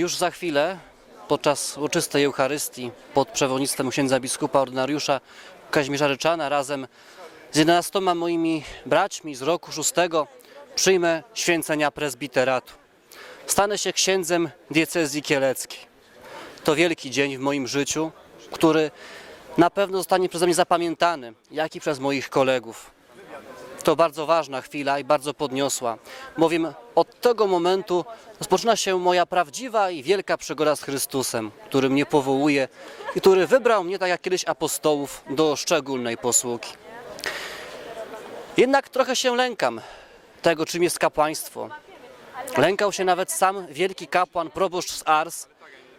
już za chwilę, podczas uroczystej Eucharystii, pod przewodnictwem księdza biskupa ordynariusza Kazimierza Ryczana, razem z 11 moimi braćmi z roku szóstego, przyjmę święcenia prezbiteratu. Stanę się księdzem diecezji kieleckiej. To wielki dzień w moim życiu, który na pewno zostanie przeze mnie zapamiętany, jak i przez moich kolegów. To bardzo ważna chwila i bardzo podniosła, bowiem od tego momentu rozpoczyna się moja prawdziwa i wielka przygoda z Chrystusem, który mnie powołuje i który wybrał mnie, tak jak kiedyś apostołów, do szczególnej posługi. Jednak trochę się lękam tego, czym jest kapłaństwo. Lękał się nawet sam wielki kapłan, proboszcz z Ars,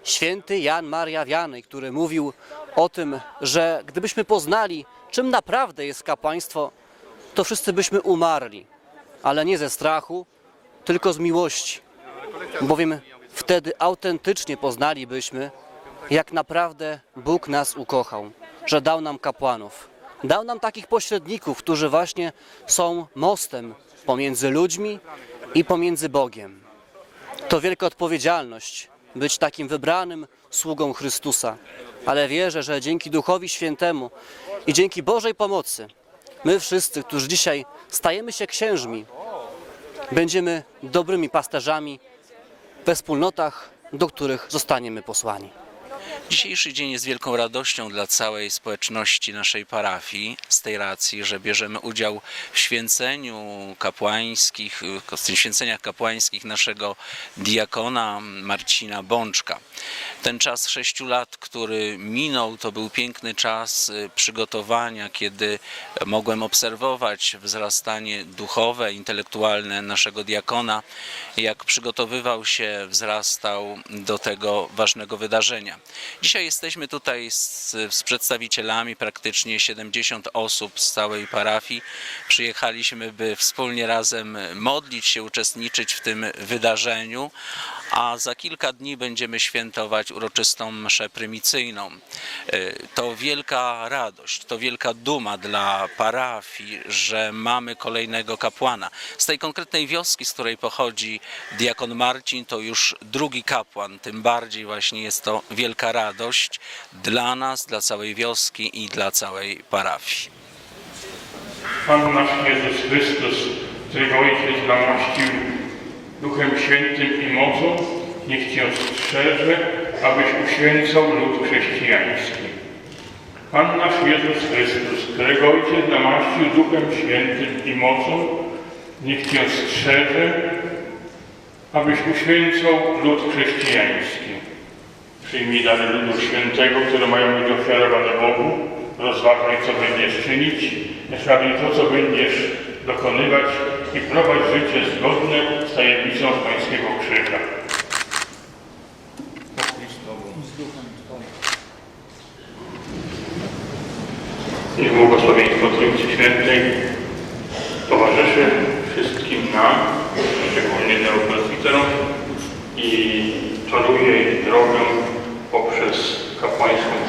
święty Jan Maria Wiany, który mówił o tym, że gdybyśmy poznali, czym naprawdę jest kapłaństwo, to wszyscy byśmy umarli, ale nie ze strachu, tylko z miłości, bowiem wtedy autentycznie poznalibyśmy, jak naprawdę Bóg nas ukochał, że dał nam kapłanów, dał nam takich pośredników, którzy właśnie są mostem pomiędzy ludźmi i pomiędzy Bogiem. To wielka odpowiedzialność być takim wybranym sługą Chrystusa, ale wierzę, że dzięki Duchowi Świętemu i dzięki Bożej pomocy my wszyscy, którzy dzisiaj stajemy się księżmi, będziemy dobrymi pasterzami we wspólnotach, do których zostaniemy posłani. Dzisiejszy dzień jest wielką radością dla całej społeczności naszej parafii, z tej racji, że bierzemy udział w święceniu kapłańskich, w święceniach kapłańskich naszego diakona Marcina Bączka. Ten czas sześciu lat, który minął, to był piękny czas y, przygotowania, kiedy mogłem obserwować wzrastanie duchowe, intelektualne naszego diakona, jak przygotowywał się, wzrastał do tego ważnego wydarzenia. Dzisiaj jesteśmy tutaj z, z przedstawicielami, praktycznie 70 osób z całej parafii. Przyjechaliśmy, by wspólnie razem modlić się, uczestniczyć w tym wydarzeniu, a za kilka dni będziemy świętować uroczystą mszę prymicyjną. Y, To wielka radość, to wielka duma dla parafii, że mamy kolejnego kapłana. Z tej konkretnej wioski, z której pochodzi diakon Marcin, to już drugi kapłan, tym bardziej właśnie jest to wielka radość dla nas, dla całej wioski i dla całej parafii. Pan nasz Jezus Chrystus, którego Ojciec namaścił Duchem Świętym i mocą, niech Cię strzeże, abyś uświęcał lud chrześcijański. Pan nasz Jezus Chrystus, którego Ojciec namaścił Duchem Świętym i mocą, niech Cię strzeże, abyś uświęcał lud chrześcijański. Przyjmij dary ludu świętego, które mają być ofiarowane Bogu. Rozważaj, co będziesz czynić. Szanuj to, co będziesz dokonywać i prowadź życie zgodne z tajemnicą Pańskiego Krzyża. Niech błogosławieństwo Trójcy Świętej towarzyszy wszystkim nam, szczególnie neoprezbiterom i toruje ich drogę poprzez kapłańską